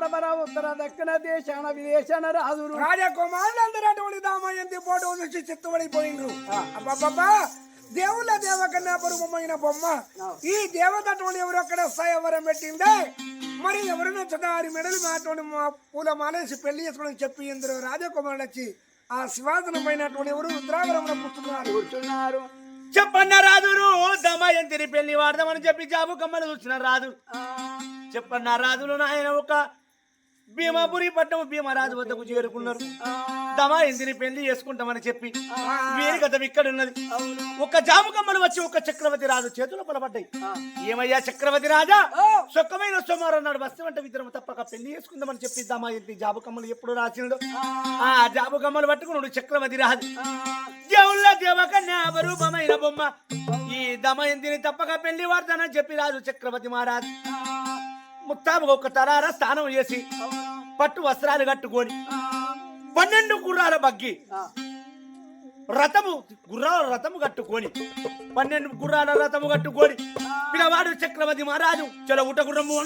పడమర ఉత్తర దక్షిణ దేశాన విదేశాన రాజులు. రాజకుమారులందరూ అటువంటి దామయంతి ఫోటో చూసి చిత్తుపడిపోయిండ్రు అబ్బబ్బబ్బా దేవుళ్ళ దేవకన్యా పరుమమైన బొమ్మ ఈ దేవత అటువంటి ఎవరు అక్కడ స్థాయి ఎవరం పెట్టిందే మరి ఎవరు నచ్చదారి మెడలు మాటువంటి మా పూల మాలేసి పెళ్ళి చేసుకోవడం చెప్పి ఇందులో రాజకుమారుడు వచ్చి ఆ శివాసనం పైనటువంటి ఎవరు రుద్రావరంలో కూర్చున్నారు? కూర్చున్నారు. చెప్పన్న రాజురు దమయంతిని పెళ్ళి వాడదామని చెప్పి జాబు కమ్మలు చూసిన రాజు. చెప్పన్న రాజులు నాయన ఒక భీమాపురి పట్టణం భీమరాజు వద్దకు చేరుకున్నారు. ఆ, దమయంతిని పెళ్ళి చేసుకుంటామని చెప్పి వీరి గతం ఇక్కడ ఉన్నది. ఒక జాము కమ్మలు వచ్చి ఒక చక్రవర్తి రాజు చేతులు పొలబడ్డాయి ఆ, ఏమయ్యా చక్రవర్తి రాజా? ఓ, సొక్కమైన సోమవారం నాడు వస్తే వంట విద్రం తప్పక పెళ్ళి చేసుకుందామని చెప్పి దమయంతి జాబు కమ్మలు ఎప్పుడు రాసిందో. ఆ, ఆ జాబు కమ్మలు పట్టుకున్నాడు చక్రవర్తి రాజు. దేవుళ్ళ దేవకన్యా అపరూపమైన బొమ్మ. ఈ దమయంతిని తప్పక పెళ్ళి వాడతానని చెప్పి రాజు చక్రవర్తి మహారాజు. ముత్తాము ఒక తరార స్నానం చేసి పట్టు వస్త్రాలు కట్టుకొని పన్నెండు గుర్రాల బగ్గి రథము గుర్రాల రథము కట్టుకొని పన్నెండు గుర్రాల రథము కట్టుకొని పిల్లవాడు చక్రవర్తి మహారాజు చల ఉట గుర్రము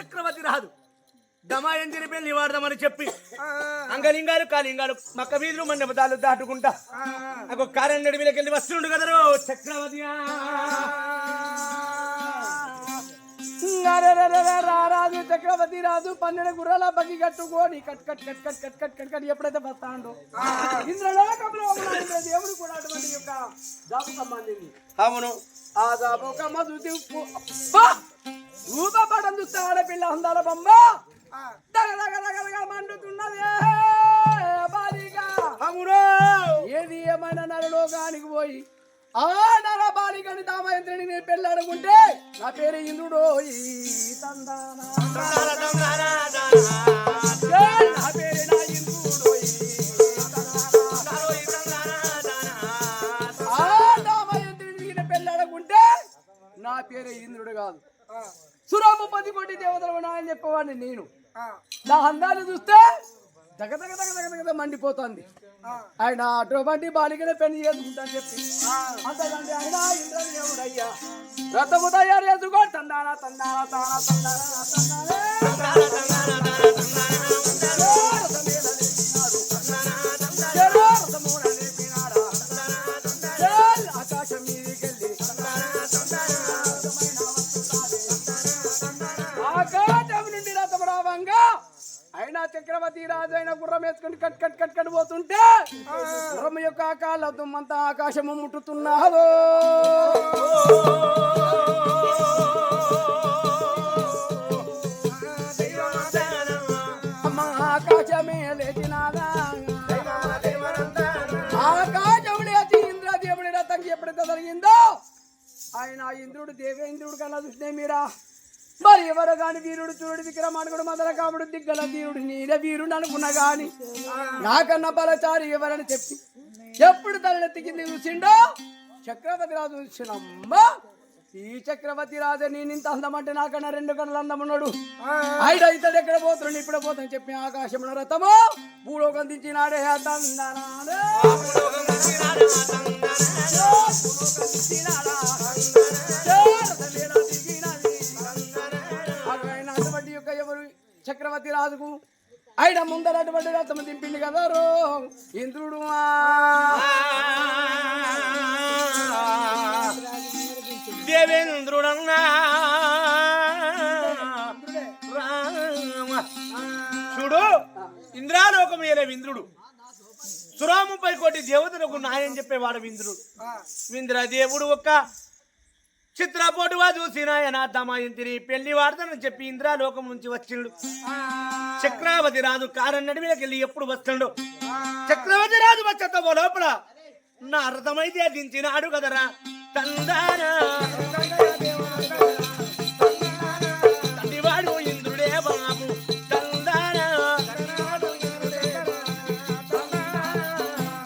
చక్రవర్తి రాదు. దమాయం జరిపే నివారదమని చెప్పి అంగలింగాలు కాలింగాలు మక్క వీధులు మండపదాలు దాటుకుంటా. ఒక కార్యం నడిమిలోకి వెళ్ళి వస్తుండు కదరు చక్రవర్తి. రారాజు చక్రవర్తి రాజు పన్నెండు గుర్రాల బగ్గి కట్టుకోని కట్ కట్ కట్ కట్ కట్ కట్ కట్ కట్ ఎప్పుడైతే వస్తాడో. ఇంద్రలోకంలో దేవుడు కూడా అటువంటి యొక్క జాబు సంబంధించి. అవును. ఆ జాబు ఉప్పు అబ్బా! రూపపడం చూస్తే ఆడపిల్ల ఉందాల బొమ్మ. మండుతున్నది. అవును. ఏది ఏమైనా నరలోకానికి పోయి ఆ నర బాలికని దామయంత్రిని నేను పెళ్ళాడుకుంటే నా పేరు ఇంద్రుడో ఈ తందానా నా పేరు నా ఇంద్రుడో ఆ దామయంత్రిని నేను పెళ్ళాడుకుంటే నా పేరు ఇంద్రుడు కాదు. సురాము పది కోటి దేవతలు ఉన్నాయని చెప్పేవాడిని నేను. నా అందాలు చూస్తే దగ దగ దగ దగ దగ మండిపోతుంది. ఆయన అటువంటి బాలికనే పెళ్ళి చేసుకుంటాను చెప్పి. అంతకంటే ఆయన ఇంద్రదేవుడయ్యా రథము తయారు చేసుకో తందానా తందానా తానా తందానా తందానా ఆకాశం చక్రవర్తి రాజు అయిన గుర్రం వేసుకుని కట్ కట్ కట్ కట్ పోతుంటే గుర్రం యొక్క కాళ్ళ దుమ్మంతా ఆకాశము ముట్టుతున్నాదో ఎప్పుడైతే జరిగిందో ఆయన ఇంద్రుడు దేవేంద్రుడు కన్నా చూసినే మీరా? మరి ఎవరు గాని వీరుడు చూడు విక్రమానుకుడు మొదల కాముడు దిగ్గల వీరుడు నీరే వీరుడు అనుకున్నా గాని నాకన్నా బలచారి ఎవరని చెప్పి ఎప్పుడు తలెత్తి కింద చూసిండో చక్రవర్తి రాజు చూసినమ్మా ఈ చక్రవర్తి రాజు నేను ఇంత అందమంటే నాకన్నా రెండు కన్నులు అందమున్నాడు. ఆయన ఇతడు ఎక్కడ పోతున్నాడు? ఇప్పుడు పోతాను చెప్పి ఆకాశంలో రథము. భూలోకం దించినాడే తందనాడే. భూలోకం చక్రవర్తి రాజుకు ఆయన ముందర అటువంటి రథం దింపింది కదా రో. ఇంద్రుడు దేవేంద్రుడన్నా. చూడు ఇంద్రాలోకమేలే ఇంద్రుడు సురాముపై కోటి దేవతలకు నాయని చెప్పేవాడు ఇంద్రుడు ఇంద్రదేవుడు ఒక్క చిత్రపోటుగా చూసిన ఆయన దమాయింతిని పెళ్ళి వాడతానని చెప్పి ఇంద్రాలోకం నుంచి వచ్చిండు. చక్రవర్తి రాజు కారన్నడి మీదకి వెళ్ళి ఎప్పుడు వస్తుండు? చక్రవర్తి రాజు వచ్చేతో లోపల? నా అర్థమైతే దించినాడు కదరా. తందానా.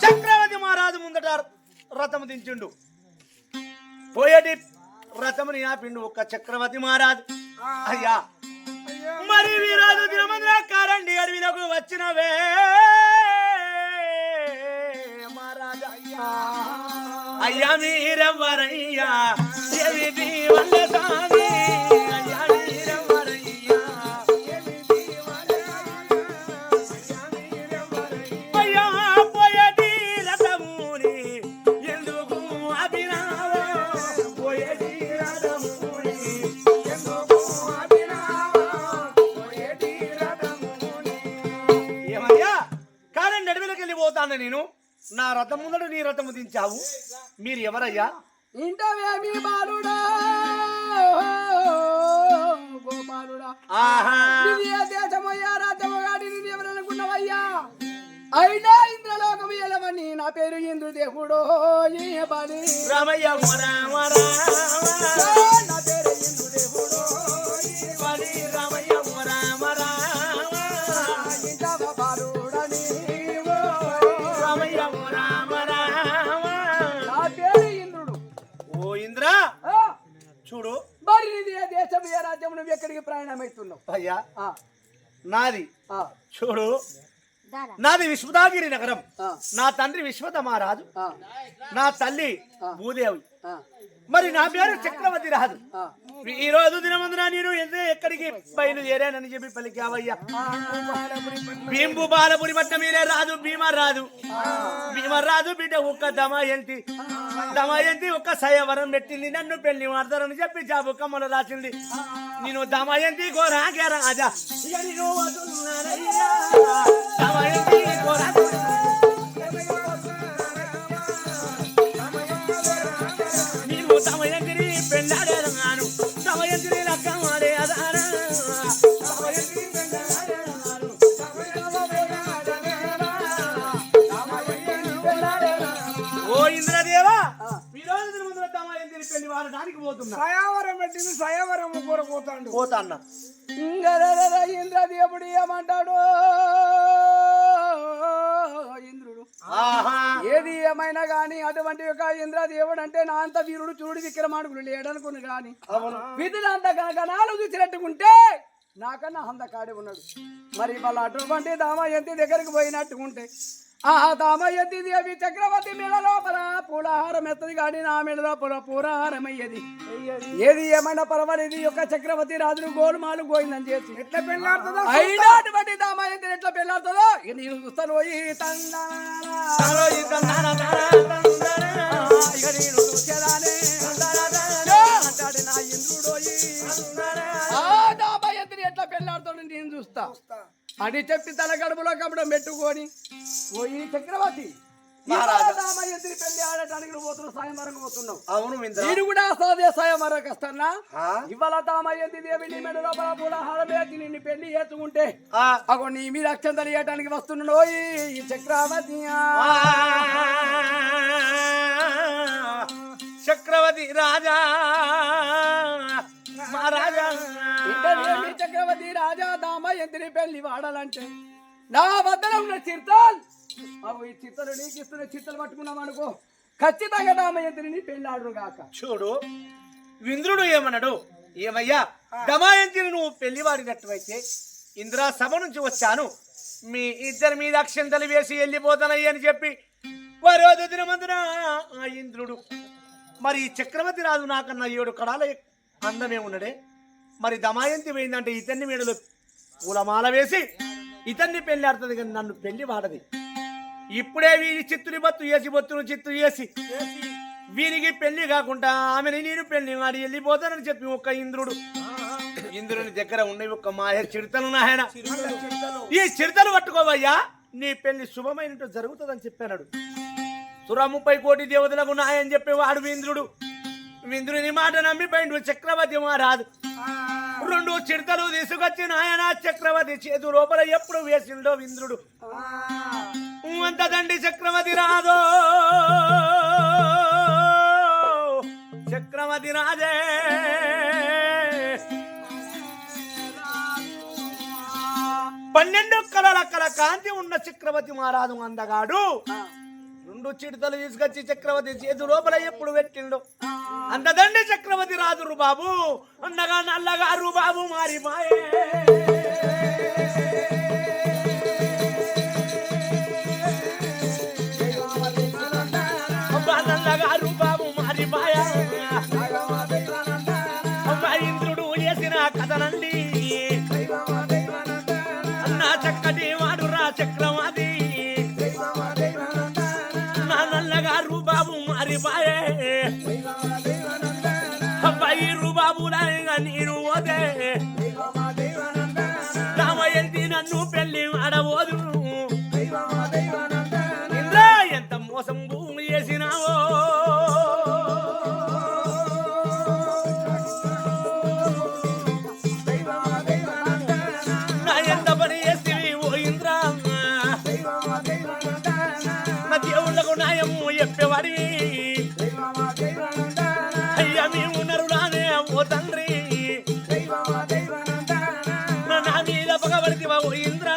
చక్రవర్తి మహారాజు ముందట రథము దించిండు. పోయేటి రథముని ఆపిండు ఒక్క చక్రవర్తి మహారాజు. అయ్యా. మరి వీరాజు దినమందిర కారండి అడవిలకు వచ్చినవే. మహారాజా అయ్యా. మీరెవ్వరయ్యా? నీ రథము దించావు మీరు ఎవరయ్యా? ఇంటవేమి బాలుడా. గోపాలుడా దేశమయ్యా ఎవరనుకున్నావయ్యా అయినా ఇంద్రలోకం ఎలవని నా పేరు ఇంద్రుదేవుడో ఏ బలి? రామయ్య రామ రామ ఏ ఏ రాజ్యం నువ్వు ఎక్కడికి ప్రయాణమవుతున్నావు? అయ్యా ఆ, నాది. ఆ, చూడు. నాది విశ్వదాగిరి నగరం. ఆ, నా తండ్రి విశ్వత మహారాజు ఆ, నా తల్లి భూదేవి. ఆ, మరి నా పేరు చక్రవర్తి ఆ. ఈ రోజు దినమందున నేను ఎక్కడికి బయలుదేరానని చెప్పి పలికావయ్యా. భీంబు బాలపురి పట్ల మీరే రాజు భీమరాజు భీమరాజు బిడ్డ ఒక్క దమయంతి దమయంతి ఒక్క సయవరం పెట్టింది నన్ను పెళ్ళి మాడతారని చెప్పి జాబు కమ్మలు రాసింది. నేను దమయంతి గోరాగే రాజా. దమయంతి గోరా పోతున్నా. సయావరం పెట్టింది సయావరం ఇంద్రదేవుడు ఏమంటాడు? ఇంద్రుడు. ఆహా. ఏది ఏమైనా గాని అటువంటి ఒక ఇంద్రదేవుడు అంటే నా అంత వీరుడు చూడు విక్రమాడుకుడు లేడనుకుని గాని. విధులంత గగనాలు చూసినట్టుకుంటే నాకన్నా అందకాడే ఉన్నాడు. మరి మళ్ళీ అటువంటి దామయంతి దగ్గరికి పోయినట్టుకుంటే ఆ దామయంతి దేవి చక్రవర్తి మెడ లోపల పూలహారం ఎత్తది గాని నా మెడ లోపల పూలహారం అయ్యేది. ఏది ఏమైనా పర్వాలేదు యొక్క చక్రవర్తి రాజును గోలుమాలు గోయిందని చేసి ఎట్లా పెళ్ళాడుతుందో అయినా అటువంటి దామయంతి ఎట్లా పెళ్ళాడుతుందో ఇక నేను చూస్తాను ఈ. ఇక నేను చూసేదానే. నా ఎట్లా పెళ్ళాడుతాడు నేను చూస్తా. అని చెప్పి తల గడుపులో కప్పడం పెట్టుకొని పోయి చక్రవర్తి పెళ్ళి ఆడటానికి సాయంవరం పోతున్నావు అవును నేను కూడా సాదే సాయంవరం వస్తానా ఆ? ఇవాళ దేవి నీ నిన్ను పెళ్ళి చేసుకుంటే. అగో నీ మీద వస్తున్నాడు ఈ చక్రవర్తి. చక్రవర్తి రాజా. దామయంతిని పెళ్ళి వాడాలంటే? నా వద్ద ఉన్న చిత్తాలు అవి ఈ చిత్తలు నీకు ఇస్తున్న చిత్తలు పట్టుకున్నాం అనుకో. ఖచ్చితంగా దామయంతిని నీ గాక. చూడు ఇంద్రుడు ఏమన్నాడు ఏమయ్యా దమాయంతిని నువ్వు పెళ్ళి వాడినట్టువైతే ఇంద్రా సభ నుంచి వచ్చాను. మీ ఇద్దరి మీద అక్షంతలు వేసి వెళ్ళిపోతానయ్య అని చెప్పి వరోజు దినమందున ఆ ఇంద్రుడు. మరి ఈ చక్రవర్తి రాజు నాకన్నా ఏడు కడాల అందమే ఉన్నడే. మరి దమాయంతి పోయిందంటే ఇతన్ని మీడలో పూలమాల వేసి ఇతన్ని పెళ్ళి ఆడుతుంది కానీ నన్ను పెళ్ళి వాడది. ఇప్పుడే వీరి చిత్తుని బత్తు వేసి బొత్తును చిత్తు వేసి వీరికి పెళ్ళి కాకుండా ఆమెని నేను పెళ్ళి వాడి వెళ్ళిపోతానని చెప్పి ఒక్క ఇంద్రుడు. ఇంద్రుని దగ్గర ఉన్నవి ఒక్క మాయ చిడతలు నాయన ఈ చిడతలు పట్టుకోవయ్యా నీ పెళ్ళి శుభమైనట్టు జరుగుతుందని చెప్పాడు సుర ముప్పై కోటి దేవతలకు నాయని చెప్పి వాడు ఇంద్రుడు. ఇంద్రుని మాట నమ్మిపోయిండు చక్రవర్తి రాదు రెండు చిడతలు తీసుకొచ్చి నాయన చక్రవర్తి చేతు లోపల ఎప్పుడు వేసిండో వింద్రుడు అంత దండి చక్రవర్తి రాదో చక్రవర్తి రాజే. పన్నెండు కలల కల కాంతి ఉన్న చక్రవర్తి మహారాజు అందగాడు. రెండు చిడతలు తీసుకొచ్చి చక్రవర్తి చేతి లోపల ఎప్పుడు పెట్టిండు? అంతదండి చక్రవర్తి రాదురు బాబు. ఉండగా నల్లగారు బాబు మారి మాయే. నల్లగారు బాబు మారి మాయ. ఇంద్రుడు చేసిన కథనండి న్యాయము చెప్పేవాడివి అయ్యా మేము నరుడానే ఓ తండ్రి. నా మీద పగబడితివా ఓ ఇంద్ర.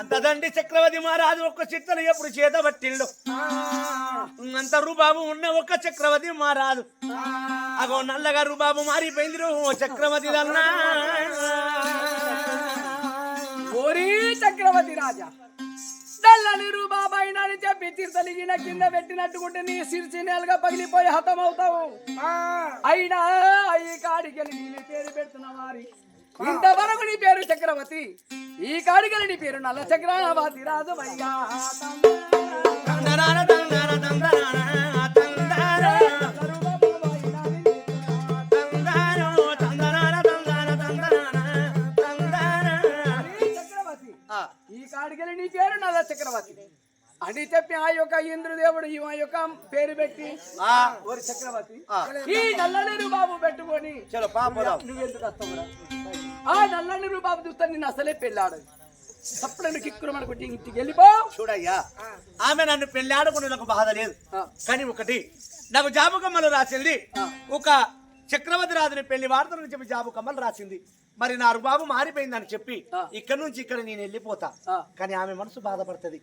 అంతదండి చక్రవర్తి మహారాజు ఒక్క చిత్తలు ఎప్పుడు చేత పట్టిండు అంత రూబాబు ఉన్న ఒక్క చక్రవర్తి మహారాజు. అగో నల్లగా రూబాబు మారిపోయింది చక్రవర్తి అన్నా. ఓరి చక్రవర్తి రాజా నల్లని రూబాబాయి అని చెప్పి చిరుతలిగిన కింద పెట్టినట్టుకుంటే నీ సిరిచి నెలగా పగిలిపోయి హతమవుతావు. అయినా ఈ కాడికెళ్ళి నీ పేరు పెడుతున్న వారి. ఇంతవరకు నీ పేరు చక్రవర్తి ఈ కాడికెళ్ళి నీ పేరు నల్ల చక్రవర్తి రాజు వయ్యా నీ పేరు నల్ల చక్రవర్తి. అని చెప్పి ఆ యొక్క ఇంద్రదేవుడు ఈ యొక్క పేరు పెట్టి ఆ, ఓరి చక్రవర్తి. ఈ నల్లనీరు బాబు పెట్టుకొని చలో నువ్వెందుకు వస్తావురా ఆ నల్లనీరు బాబు చూస్తే నిన్ను అసలే పెళ్ళాడు. అప్పుడు కిక్కురు అనుకుంటే ఇంటికి వెళ్ళిపో. చూడయ్యా ఆమె నన్ను పెళ్ళి ఆడుకుని నాకు బాధ లేదు. కానీ ఒకటి నాకు జాబు కమ్మలు రాసింది. ఒక చక్రవర్తి రాజుని పెళ్ళి వార్తలు చెప్పి జాబు కమ్మలు రాసింది. మరి నా రుబాబు మారిపోయిందని చెప్పి. ఇక్కడ నుంచి ఇక్కడ నేను వెళ్ళిపోతా. కానీ ఆమె మనసు బాధపడుతుంది?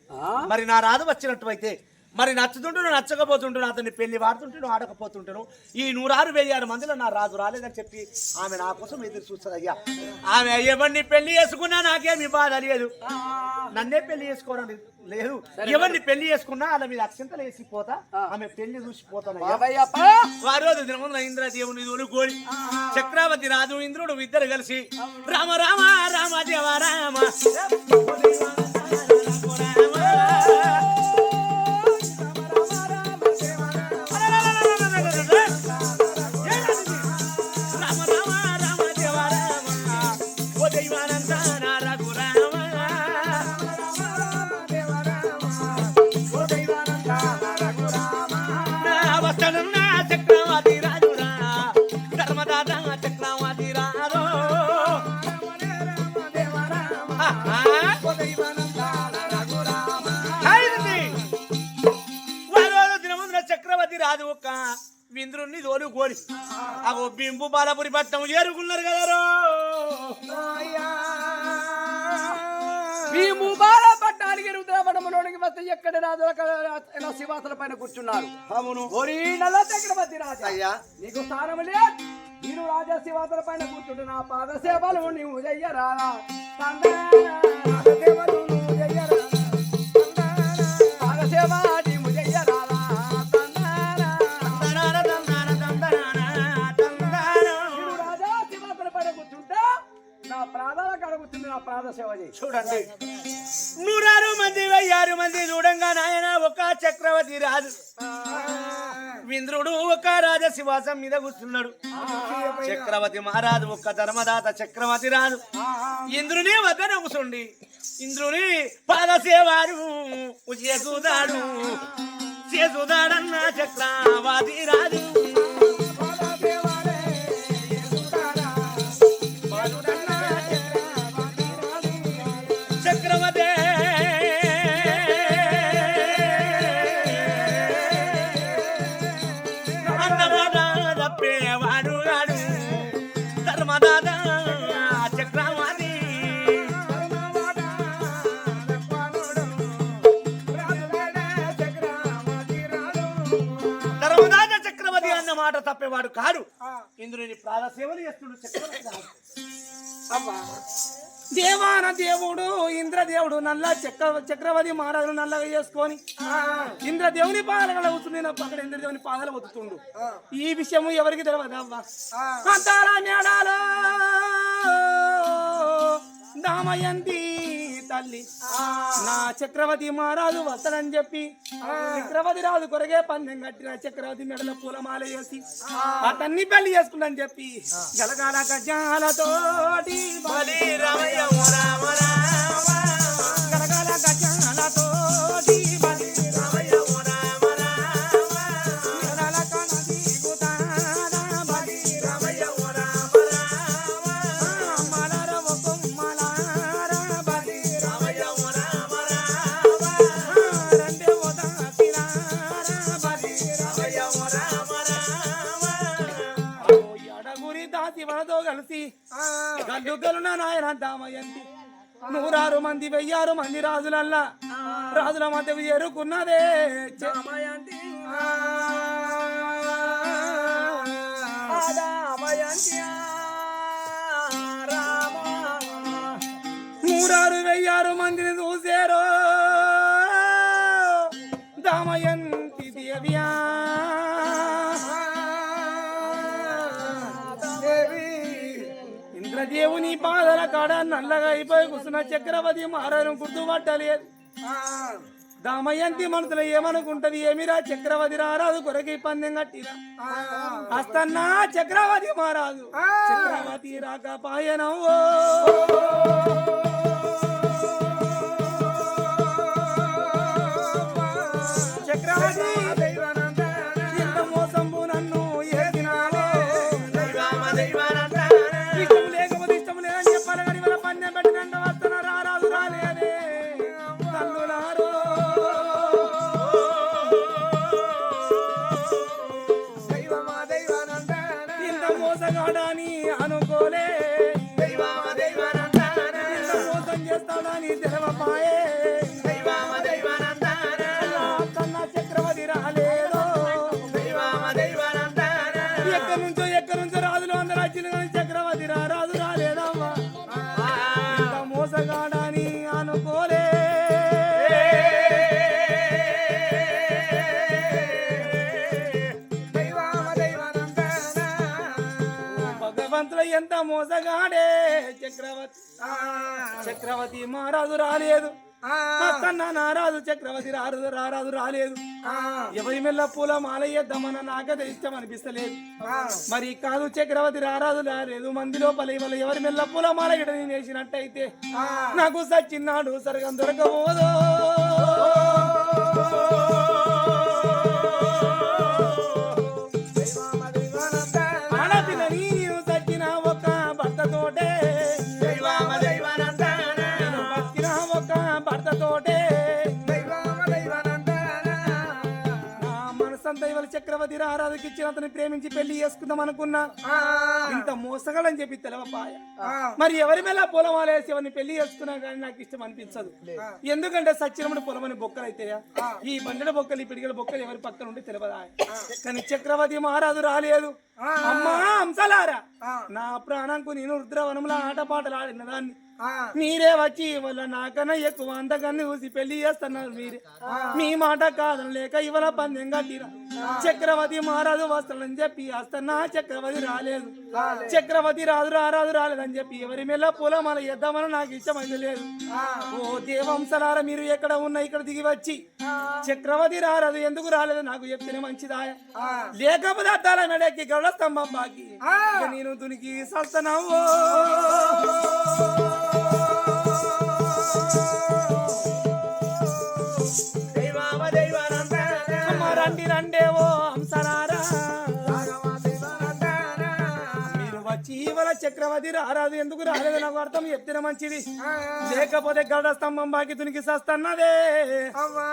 మరి నా రాదు వచ్చినట్టు అయితే మరి నచ్చుతుంటును నచ్చకపోతుంటును అతన్ని పెళ్ళి వాడుతుంటును ఆడకపోతుంటును ఈ నూరారు వెయ్యి ఆరు మందిలో నా రాజు రాలేదని చెప్పి ఆమె నా కోసం ఎదురు చూస్తుంది అయ్యా. ఆమె ఎవరిని పెళ్ళి చేసుకున్నా నాకేమి బాధ లేదు. నన్నే పెళ్ళి చేసుకోవడం లేదు. ఎవరిని పెళ్ళి చేసుకున్నా అలా మీద అత్యంతలు వేసిపోతా ఆమె పెళ్ళి చూసిపోతాను వారోజు దినమున ఇంద్రదేవుని తోలుకోడి చక్రవర్తి రాజు ఇంద్రుడు ఇద్దరు కలిసి రామ రామ రామ దేవ రామ. చక్రవర్తి రాజు ఒక వింద్రుణ్ణి తోలు కోరి. అగో బింబు బాలపురి పట్టం ఏరుకున్నారు కదరో మేము బాల పట్టానికి రుద్రపడములోనికి వస్తే ఎక్కడ రాజు శివాసన పైన కూర్చున్నారు? అవును. ఓరి నల్ల చక్రవర్తి రాజా. అయ్యా. నీకు స్థానం లేదు. నేను రాజా శివాసన పైన కూర్చుంటే నా పాద సేవలు చెయ్యరా. నా ప్రాణాల కడుగుతుంది నా ప్రాణ సేవ చేయి. చూడండి. నూరారు మంది వెయ్యారు మంది చూడంగా నాయన ఒక చక్రవర్తి రాజు. ఇంద్రుడు ఒక రాజశివాసం మీద కూర్చున్నాడు. చక్రవర్తి మహారాజు ఒక్క ధర్మదాత చక్రవర్తి రాజు. ఇంద్రుని వద్ద కూర్చుండి ఇంద్రుని పాదసేవాడు చేసుదాడు చేసుదాడన్న చక్రవాది రాజు. దేవాన దేవుడు ఇంద్రదేవుడు నల్ల చక్ర చక్రవర్తి మహారాజులు నల్లగా చేసుకొని ఇంద్రదేవుని పాదాల కూర్చుని నా పక్కన ఇంద్రదేవుని పాదాలు ఒత్తుతుండు. ఈ విషయము ఎవరికి తెలియదు మేడాలో దామయంతి తల్లి. నా చక్రవర్తి మహారాజు వస్తాడని చెప్పి. చక్రవర్తి రాజు కొరగే పందెం కట్టిన చక్రవర్తి మెడలో పూలమాల వేసి అతన్ని పెళ్ళి చేసుకుందని చెప్పి గలగాల గజాలతోటి బలి రామయ్య ఓ రామ రామ. కలిసి గల్లుగలున నాయన దామయంతి నూరారు మంది వెయ్యారు మంది రాజులల్లా. రాజుల మధ్య ఎరుకున్నదే. దామయంతి నూరారు వెయ్యారు మందిని పాదల కాడ నల్లగా అయిపోయి కూర్చున్న చక్రవర్తి మహారాజు గుర్తుపట్టలేదు దామయంతి మనసులో ఏమనుకుంటది? ఏమిరా చక్రవర్తి రారాదు కొరకి పందెం కట్టిరా. అస్తన్నా చక్రవర్తి మహారాజు. చక్రవర్తి రాకపాయనవో చక్రవర్తి বলে మోసగాడే. చక్రవర్తి. చక్రవర్తి మహారాజు రాలేదు. అత్తన్న నారాజు చక్రవర్తి రారు రారాజు రాలేదు. ఎవరి మెల్ల పూల మాల వేద్దామన్న నాకైతే ఇష్టం అనిపిస్తలేదు. మరి కాదు చక్రవర్తి రారాజు రాలేదు. మంది లోపల ఇవాళ ఎవరి మెల్ల పూల మాల ఇడ నేను వేసినట్టయితే నాకు సచ్చిన్నాడు సరగం దొరకబోదో. ఇవాళ చక్రవర్తి రారాజుకి ఇచ్చిన అతని ప్రేమించి పెళ్ళి చేసుకుందాం అనుకున్నా. ఇంత మోసగాడని చెప్పి తెలవపాయ. మరి ఎవరి మీద పొలం వాలేసి ఎవరిని పెళ్ళి చేసుకున్నా కానీ నాకు ఇష్టం అనిపించదు. ఎందుకంటే సచ్చినప్పుడు పొలం అని బొక్కలు అయితాయా ఈ బండల బొక్కలు ఈ పిడిగల బొక్కలు ఎవరి పక్కన ఉంటే తెలియదా కానీ చక్రవర్తి మహారాజు రాలేదు. అమ్మా అంశలారా నా ప్రాణంకు నేను రుద్రవనంలో ఆటపాటలు ఆడిన దాన్ని. మీరే వచ్చి ఇవాళ నాకన్నా ఎక్కువ అంతకన్నా చూసి పెళ్ళి చేస్తున్నారు మీరే. మీ మాట కాదని లేక ఇవాళ పందెం కట్టిన చక్రవర్తి మహారాజు వస్తాడని చెప్పి వస్తున్నా చక్రవర్తి రాలేదు. చక్రవర్తి రాజు రారాజు రాలేదని చెప్పి ఎవరి మెల్ల పూల మన ఎద్దామని నాకు ఇష్టమైంది లేదు. ఓ దేవంశలారా మీరు ఎక్కడ ఉన్నా ఇక్కడ దిగి వచ్చి. చక్రవర్తి రారాదు ఎందుకు రాలేదు నాకు చెప్తేనే మంచిదాయ. లేకపోతే అద్దాల మెడకి గరుడ స్తంభం బాకి నేను దునికి సస్తనవో చక్రవర్తి రారాదు. ఎందుకు రాలేదు? నాకు అర్థం ఎత్తిన మంచిది. లేకపోతే గడ స్తంభం బాకి తునికి సస్తన్నదే. అవ్వా